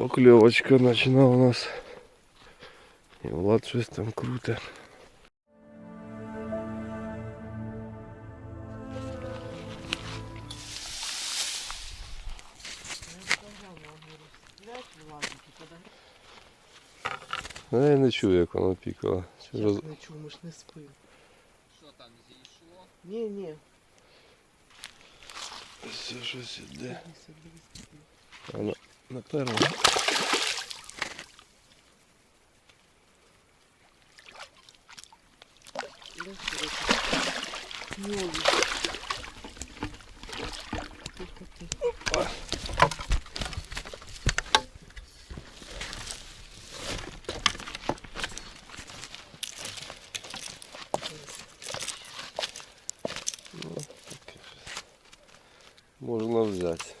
Покльовочка почала у нас. І Влад щось там круте. Ну, я не чую, як воно пікало. Чи роз... Як не чув, ми ж не спив. Що там зійшло? Ні, ні. Все щось іде. Дивися, дивися. А на перво. Ну, Можна взяти.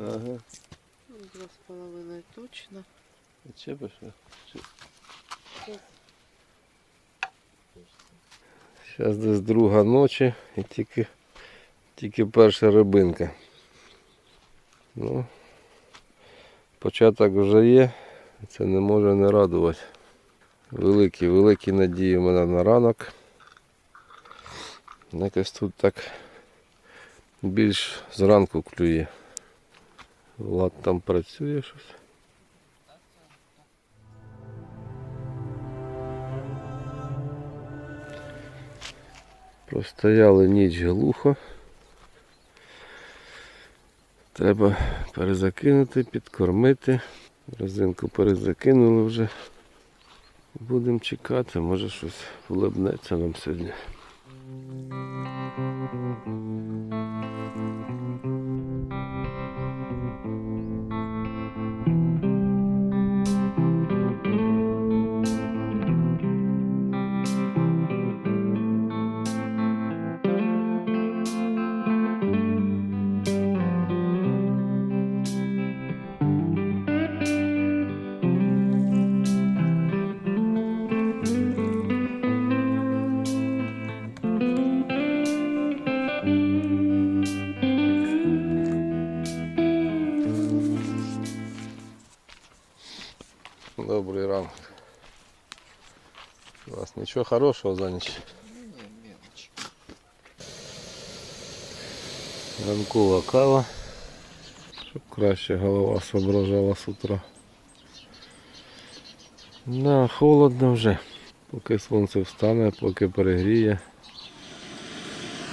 Ага. Два з половиною точно. Чепиш? Зараз десь друга ночі і тільки, тільки перша рибинка. Ну, початок вже є, це не може не радувати. Великі, великі надії в мене на ранок. Якось тут так більш зранку клює. Влад там працює щось. Простояли ніч глухо. Треба перезакинути, підкормити. Резинку перезакинули вже. Будемо чекати, може щось улыбнеться нам сьогодні. Нічого хорошого за мелочь. Ранкова кава. Щоб краще голова соображала з утра. Да, холодно вже. Поки сонце встане, поки перегріє.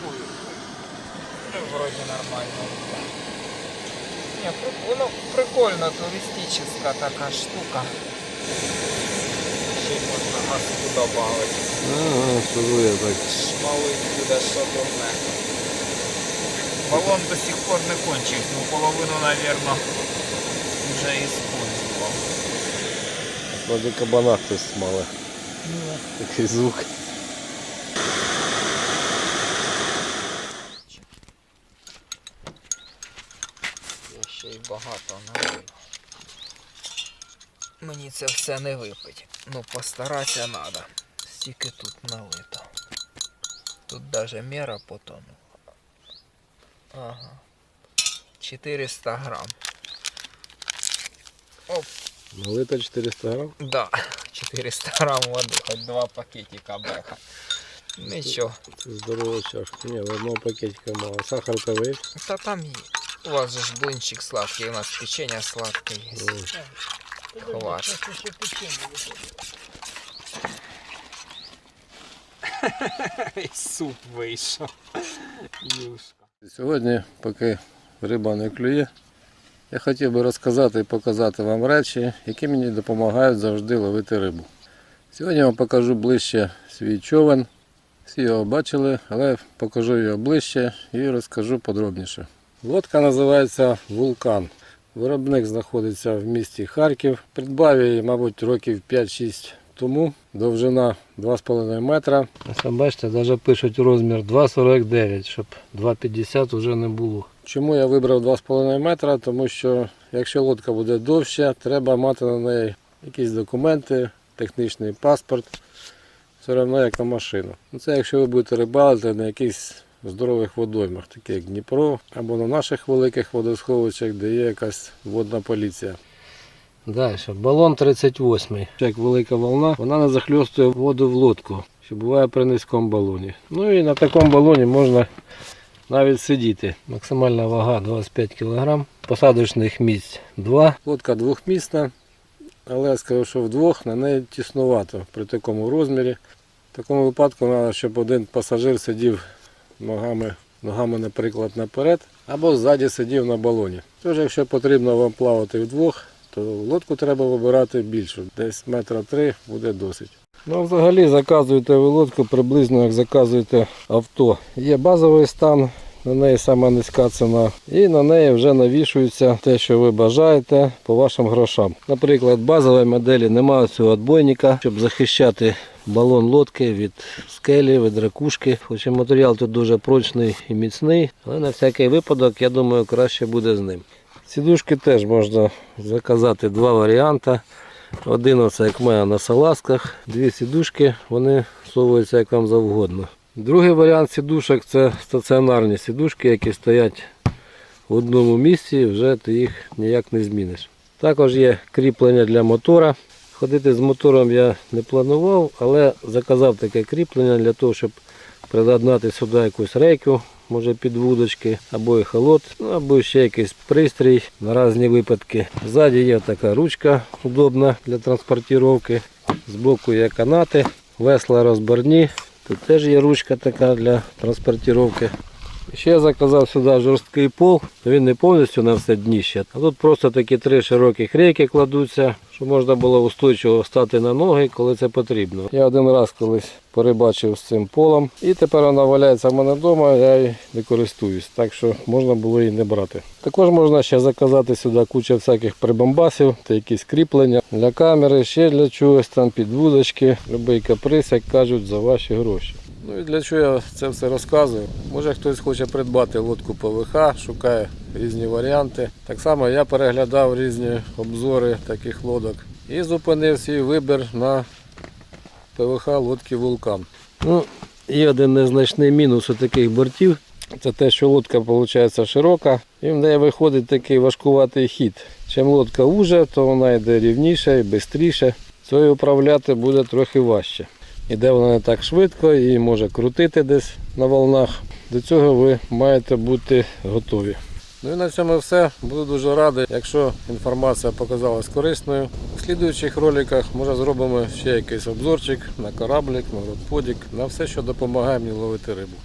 Ну, вроде нормально. Не, прикольно, прикольно, туристическая такая штука. Можна газку добавити. Ага, шурує так. Шмалить буде що дурне. Балон до сих пор не кончився, ну половину, наверное, вже использовал. Вроде кабана хтось смале. Такий звук. Я ще й багато налив. Мені це все не випить. Ну постаратися треба. Стільки тут налито. Тут даже мера потону. Ага. 400 грам. Оп, Налито 400 грам. да. 400 грам води, хоч два пакетика беха. Нічого. Це здорова чашка. Ні, в одного пакетика мало. Сахар то є. Та там є. У вас же ж блинчик сладкий, у нас печенье сладкое есть. Ой. Хватит. Суп вийшов. Юшка. Сьогодні, поки риба не клює, я хотів би розказати і показати вам речі, які мені допомагають завжди ловити рибу. Сьогодні я вам покажу ближче свій човен. Всі його бачили, але покажу його ближче і розкажу подробніше. Лодка називається Вулкан. Виробник знаходиться в місті Харків. Придбав її, мабуть, років 5-6 тому. Довжина 2,5 метра. Ось бачите, навіть пишуть розмір 2,49, щоб 2,50 вже не було. Чому я вибрав 2,5 метра? Тому що якщо лодка буде довша, треба мати на неї якісь документи, технічний паспорт. Все одно як на машину. Ну, Це якщо ви будете рибалити на якихось здорових водоймах, такі як Дніпро, або на наших великих водосховищах, де є якась водна поліція. Далі, балон 38. Як велика волна, вона не захльостує воду в лодку, що буває при низькому балоні. Ну і на такому балоні можна навіть сидіти. Максимальна вага 25 кг, посадочних місць 2. Лодка двохмісна, але я скажу, що вдвох на неї тіснувато при такому розмірі. В такому випадку треба, щоб один пасажир сидів ногами, ногами, наприклад, наперед, або ззаді сидів на балоні. Тож, якщо потрібно вам плавати вдвох, то лодку треба вибирати більшу. Десь метра три буде досить. Ну, взагалі заказуєте ви лодку приблизно як заказуєте авто. Є базовий стан, на неї сама низька ціна, і на неї вже навішується те, що ви бажаєте по вашим грошам. Наприклад, базової моделі немає цього отбойника, щоб захищати балон лодки від скелі, від ракушки. Хоча матеріал тут дуже прочний і міцний, але на всякий випадок, я думаю, краще буде з ним. Сідушки теж можна заказати два варіанти. Один оце як мене на салазках, дві сідушки, вони совуються як вам завгодно. Другий варіант сідушок це стаціонарні сідушки, які стоять в одному місці, вже ти їх ніяк не зміниш. Також є кріплення для мотора. Ходити з мотором я не планував, але заказав таке кріплення для того, щоб приладнати сюди якусь рейку, може під вудочки, або ехолот, ну, або ще якийсь пристрій на різні випадки. Ззаді є така ручка удобна для транспортування. Збоку є канати, весла розборні. Тут теж є ручка така для транспортування. Ще я заказав сюди жорсткий пол, він не повністю на все дніще. А тут просто такі три широкі рейки кладуться, щоб можна було устойчиво стати на ноги, коли це потрібно. Я один раз колись перебачив з цим полом, і тепер вона валяється в мене вдома, я її не користуюсь, так що можна було її не брати. Також можна ще заказати сюди кучу всяких прибамбасів та якісь кріплення для камери, ще для чогось там підвудочки, любий каприз, як кажуть, за ваші гроші. Ну і для чого я це все розказую? Може хтось хоче придбати лодку ПВХ, шукає різні варіанти. Так само я переглядав різні обзори таких лодок і зупинив свій вибір на ПВХ лодки Вулкан. Ну, є один незначний мінус у таких бортів. Це те, що лодка виходить широка і в неї виходить такий важкуватий хід. Чим лодка уже, то вона йде рівніше і швидше. Цією управляти буде трохи важче. Іде вона не так швидко і може крутити десь на волнах. До цього ви маєте бути готові. Ну і на цьому все. Буду дуже радий, якщо інформація показалась корисною. У слідуючих роликах може зробимо ще якийсь обзорчик на кораблик, на родподік, на все, що допомагає мені ловити рибу.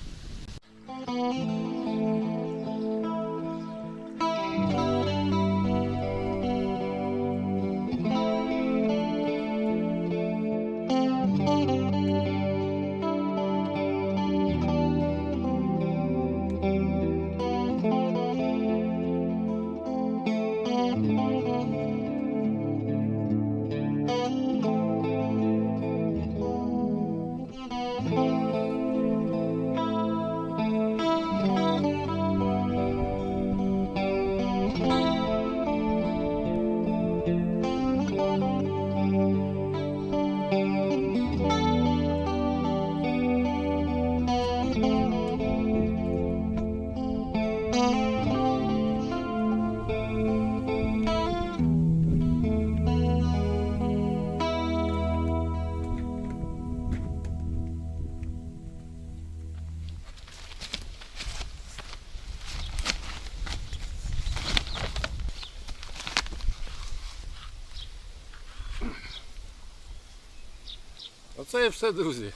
Оце і все, друзі.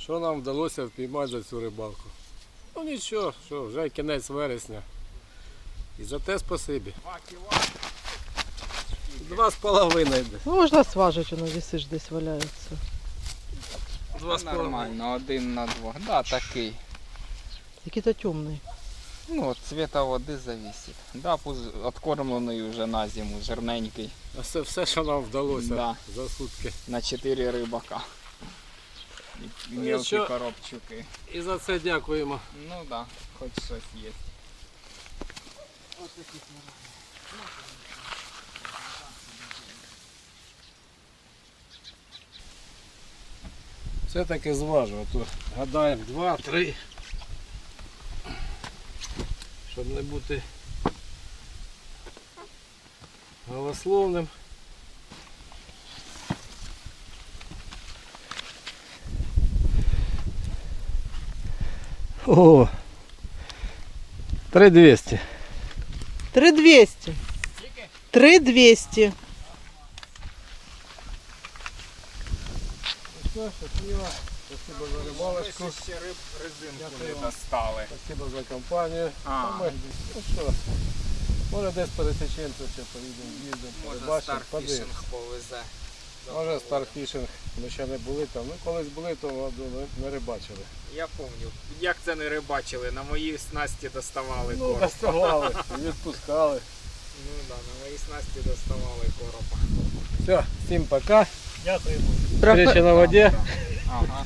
Що нам вдалося впіймати за цю рибалку. Ну нічого, що вже кінець вересня. І за те спасибі. Два з половиною. десь. Ну, можна сважити, воно висиш десь валяється. Два з половиною. Нормально, один на двох. Да, такий. Який-то темний. Ну, от цвіта води зависить. Да, откормлений вже на зиму, жирненький, А Це все, що нам вдалося Да. за сутки. на 4 рибака. І Ну, мелкі що? коробчуки. І за це дякуємо. Ну так, да, хоч щось є. Все-таки зважу. А то гадаємо два, три. Щоб не бути голословним. О, 3200. 3200. 3200. Все, щасливо. Спасибо за рибалочку. ще риб резинку Дякую не достали. Спасибо за компанію. А. Ну, ми- ну що, може десь пересечемося, ще поїдемо, їздимо, Може побачимо, подивимося. старфішинг повезе. Може старфішинг, ми ще не були там. Ну колись були, то воду не, рибачили. Я пам'ятаю, як це не рибачили, на моїй снасті доставали Ну, короб. доставали, відпускали. Ну да, на моїй снасті доставали коропа. Все, всім пока. Дякуємо. Встреча на воді. Ага.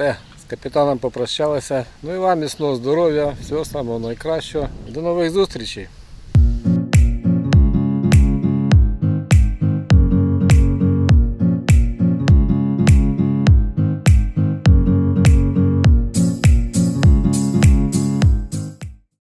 Все, з капітаном попрощалися. Ну і вам міцного здоров'я, всього самого найкращого. До нових зустрічей.